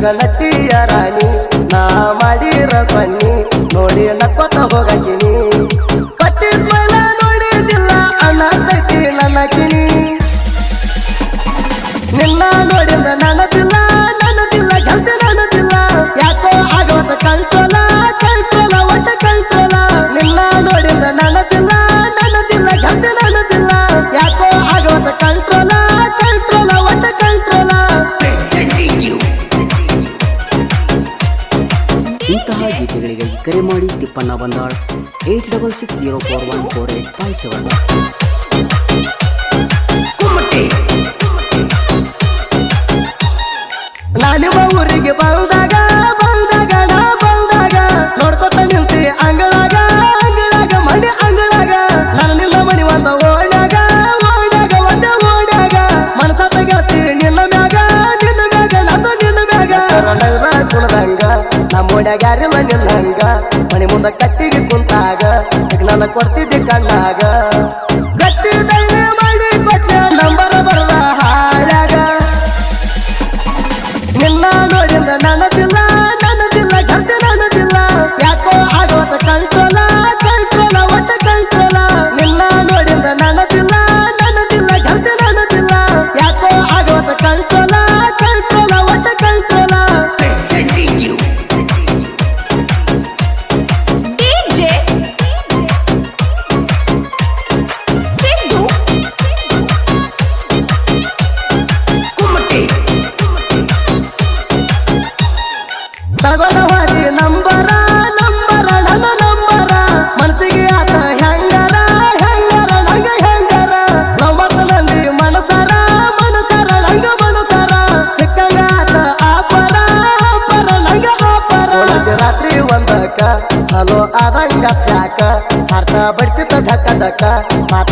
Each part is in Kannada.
ಜಗಲತ್ತಿಯ ರಾಣಿ ನಾ ಮಾಡಿರ ಸನ್ನಿ ನೋಡಿ ನಕ್ಕೊತ ಹೋಗಕಿನಿ. ಕಟ್ಟಿದ್ಮೇಲೆ ನೋಡಿದಿಲ್ಲ ಅಣ್ಣ ನನ್ನ ಕಿಣಿ. ಸಂಪೂರ್ಣ eight double six zero four one four eight five seven. ನಾನಿವ ಊರಿಗೆ ಬಂದಾಗ ಬಂದಾಗ, ನಾ ಬಂದಾಗ, ನೋಡ್ಕೊತ ನಿಂತಿ ಅಂಗಳಾಗ ಅಂಗಳಾಗ, ಮನೆ ಅಂಗಳಾಗ. ನಾನಿಲ್ಲ ಮನೆ ಒಂದ ಓಡ್ಯಾಗ ಓಡ್ಯಾಗ ಒಂದ ಓಡ್ಯಾಗ ಮನಸ ತೆಗತಿ ನಿನ್ನ ಮ್ಯಾಗ ನಿನ್ನ ಮ್ಯಾಗ ನಂದು ನಿನ್ನ ಮ್ಯಾಗ. ಕುಣದಂಗ ನಮ್ಮ ಓಡ್ಯಾಗ ಕಟ್ಟಿಗೆ ಕುಂತಾಗ ಸಿಗ್ನಲ್ ಕೊಡ್ತೀನಿ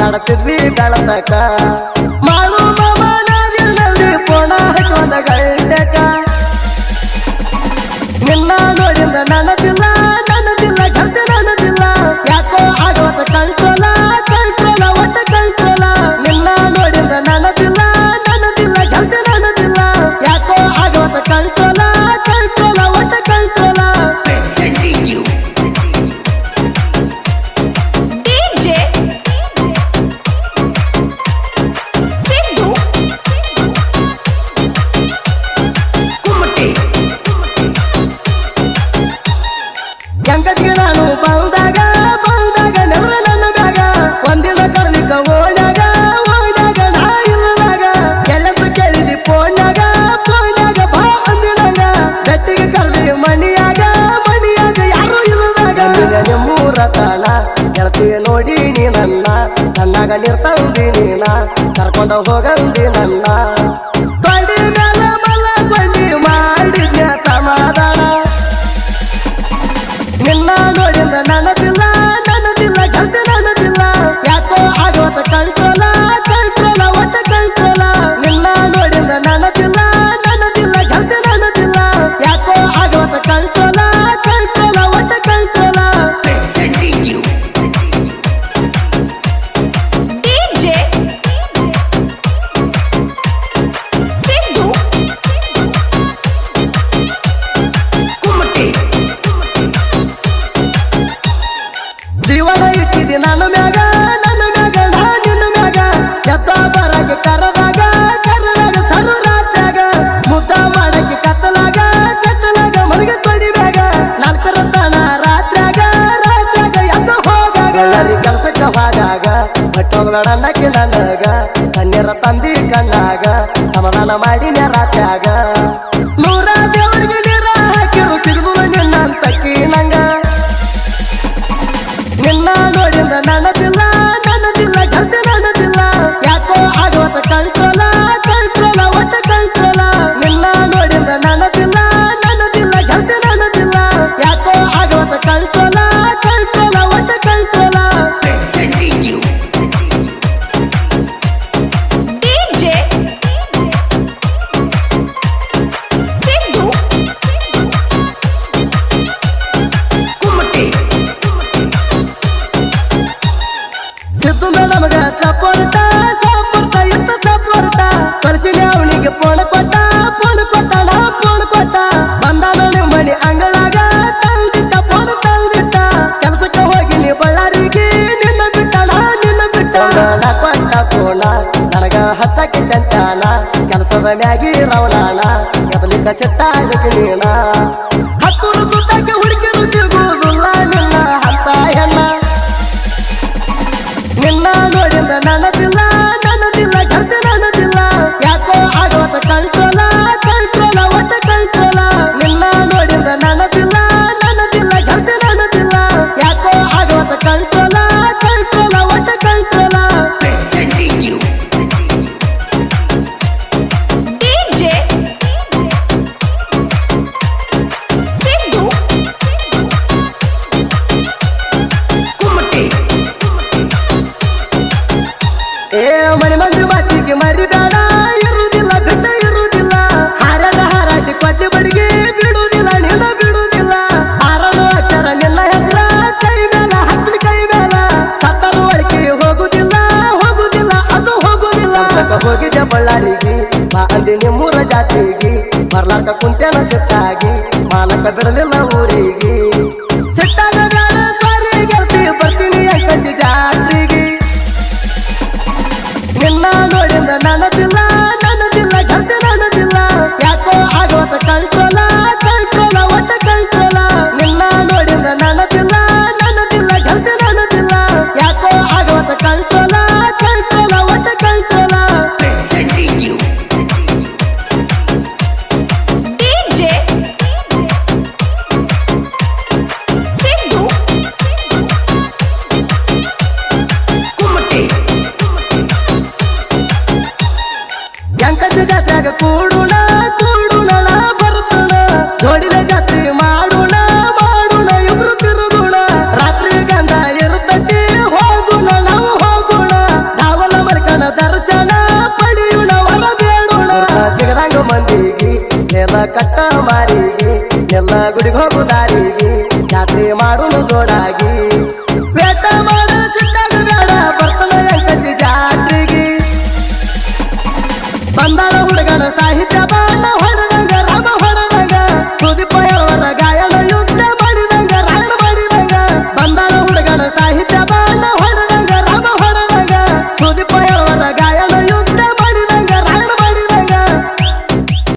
ಮಾಡ್ತಿದ್ವಿ ಬೆಳತಕ ತಗೊಂಡಿರ್ತಾವ್ರಿ ನೀನ ಕರ್ಕೊಂಡು ಹೋಗಂದಿ ನನ್ನ. ಮುಗಳನ್ನ ಕಿಡನಾಗ ತಂದಿ ಕಣ್ಣಾಗ ಸಮಾಧಾನ ಮಾಡಿ ರಾತ್ಯಾಗ ಬಂದ ನೋಡಿ ಮನೆ ಕೆಲಸಕ್ಕೆ ಹೋಗಿ ಬಳ್ಳಾರಿಗೆ ನಿನ್ನ ಬಿಟ್ಟಳ ನಿನ್ನ ಬಿಟ್ಟಳ ಕೊಂಡ ನನಗ ಕೆಲಸದ ಮ್ಯಾಗಿ ರವಲಾನ ಎದಲಿಕ್ಕ ಸಿಟ್ಟ ನೀನ ಹತ್ತು ಊರ ಜಾತಿಗೆ ಬರ್ಲಾಕ ಕುಂತ್ಯಾನ ಸೆತ್ತಾಗಿ ಮಾಲಕ ಬಿಡಲಿಲ್ಲ ಊರಿಗೆ. ಮಾರಿಗೆ ಎಲ್ಲ ಗುಡಿಗೆ ಹೋಗುದ?